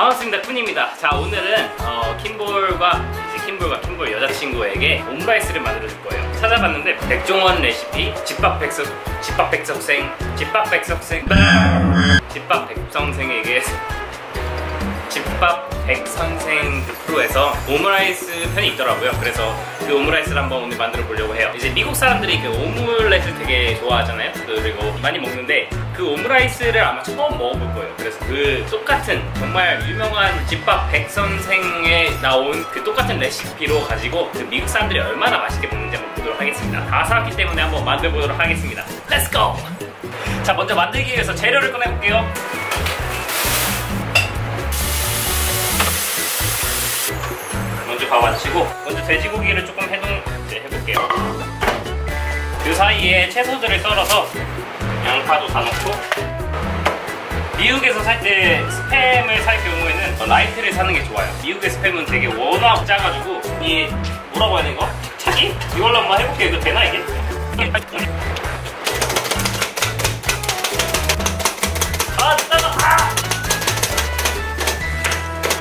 반갑습니다. 쿤입니다. 자 오늘은 어, 킴볼과 이제 킴볼과 킴볼 여자친구에게 옴라이스를 만들어 줄 거예요. 찾아봤는데 백종원 레시피 집밥 백석 집밥 백석생 집밥 백석생 집밥 백성생에게 집밥 백선생 그 프로에서 오므라이스 편이 있더라고요. 그래서 그 오므라이스를 한번 오늘 만들어 보려고 해요. 이제 미국 사람들이 그 오믈렛을 되게 좋아하잖아요. 그리고 많이 먹는데 그 오므라이스를 아마 처음 먹어볼 거예요. 그래서 그 똑같은 정말 유명한 집밥 백선생에 나온 그 똑같은 레시피로 가지고 그 미국 사람들이 얼마나 맛있게 먹는지 한번 보도록 하겠습니다. 다 사왔기 때문에 한번 만들어 보도록 하겠습니다. Go! 자 먼저 만들기 위해서 재료를 꺼내볼게요. 밥 안치고 먼저 돼지고기를 조금 해동 이제 해볼게요. 그 사이에 채소들을 썰어서 양파도 다 넣고 미국에서 살 때 스팸을 살 경우에는 라이트를 사는 게 좋아요. 미국의 스팸은 되게 워낙 짜가지고 이 뭐라고 해야 되나 이거? 차기? 이걸로 한번 해볼게요. 이거 되나 이게? 아 짜다! 아!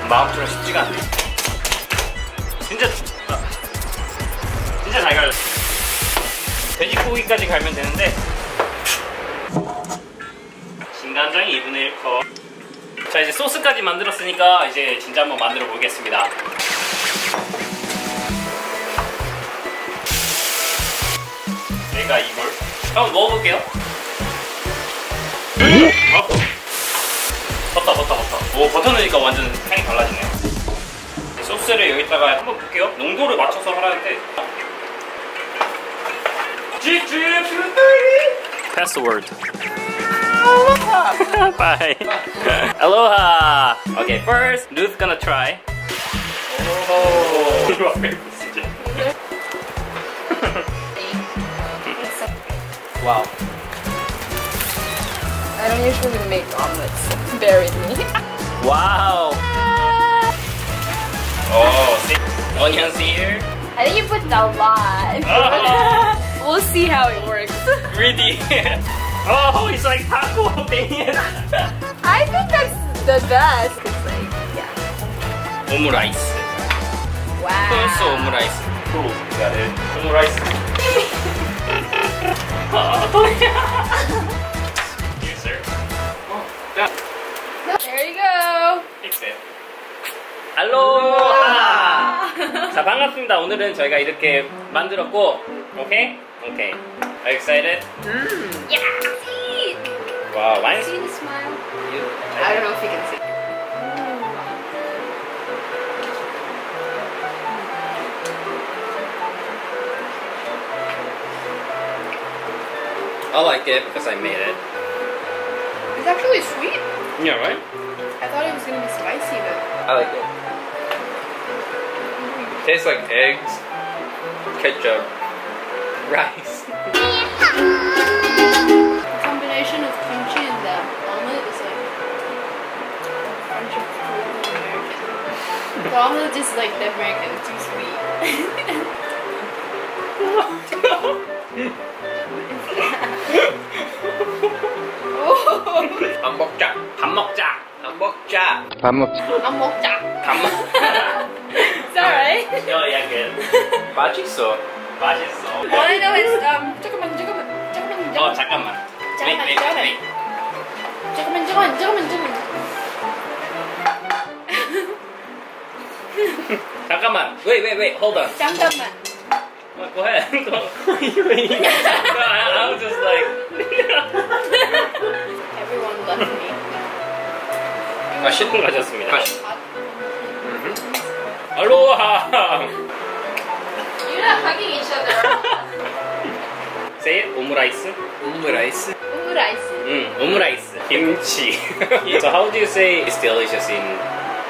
마음처럼 쉽지가 않네. 돼지고기까지 갈면 되는데 진간장이 2분의 1컵. 자 이제 소스까지 만들었으니까 이제 진짜 한번 만들어 보겠습니다. 내가 이걸 한번 먹어볼게요. 어? 버터 버터 버터. 오 버터 넣으니까 완전 향이 달라지네요. 소스를 여기다가 한번 볼게요. 농도를 맞춰서 하라는데. Password. Bye. Aloha. Okay, first, Ruth's gonna try. Oh. Wow. I don't usually make omelets. Bear with me. wow. Oh, see? Onions here. I think you put a lot. Oh we'll see how it works. Greedy. oh, it's like taco. Dang it. I think that's the best. It's like, yeah. 오므라이스. 펄스 Wow. 오므라이스. 프로 가를 오므라이스. 아, 또야. Here, sir. 어, 자, There you go. fix it. 알로하. 자, 반갑습니다. 오늘은 저희가 이렇게 만들었고, 오케이? Okay. Are you excited? Mm. Yeah, see! Wow, why? See the smile? You? I don't know if you can see. I like it because I made it. It's actually sweet. Yeah, right? I thought it was going to be spicy, but... I like it. Mm -hmm. Tastes like eggs, ketchup, rice. the combination of kimchi and the omelet is like a bunch of fruit American. The omelet is like the American, too sweet. oh, 안 먹자. 밥 먹자. 안 먹자. I'm 먹자. 밥 먹. Is that right? 어, yeah, good. 맛있어. 맛있어. All I know is um. 잠깐만, 잠깐만, 잠깐만, 어, 잠깐만, 잠깐만. 잠깐만, Wait, wait, 잠깐만. 잠깐만, 잠깐만, 잠깐만, 잠깐만. 잠깐만. Wait, wait, wait. Hold on. 잠깐만. Oh, go ahead. Go. no, I, I was just like. Everyone left me. 맛있는 거 가졌습니다. 알로하. Say it. 오므라이스. 오므라이스. Omurice. 음, 오므라이스. 김치. so how do you say it's delicious in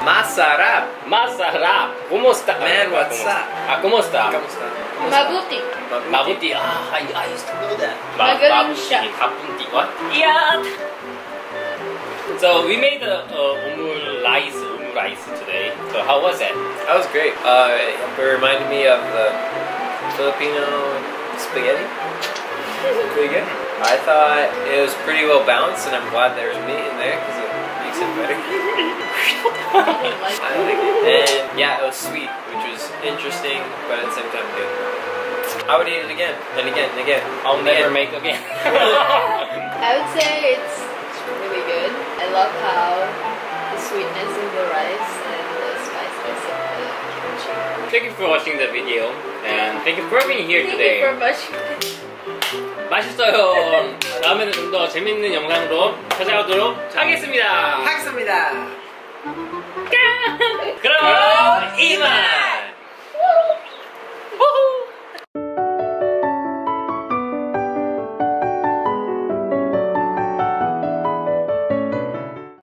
마사랍. Masarap. ¿Cómo está? Man, what's up? Ah, ¿cómo está? ¿Cómo está? Mabuti. Mabuti. Ah, I, I used to know that. Magaling siya. Mabuti. What? Yeah. So we made a, a omurais, omurais today. So how was it? That was great. Uh, it reminded me of the Filipino spaghetti. Pretty good. I thought it was pretty well balanced, and I'm glad there was meat in there because it makes it better. I didn't like it. And yeah, it was sweet, which was interesting, but at the same time good. I would eat it again and again and again. I'll And never again. make again. I would say it's, it's really good. I love how the sweetness of the rice and the spiciness of the kimchi. Thank you for watching the video and thank you for being here Thank today. you for much. 맛있어요. 다음에는 좀 더 재밌는 영상으로 찾아오도록 하겠습니다. 하겠습니다. 그럼 이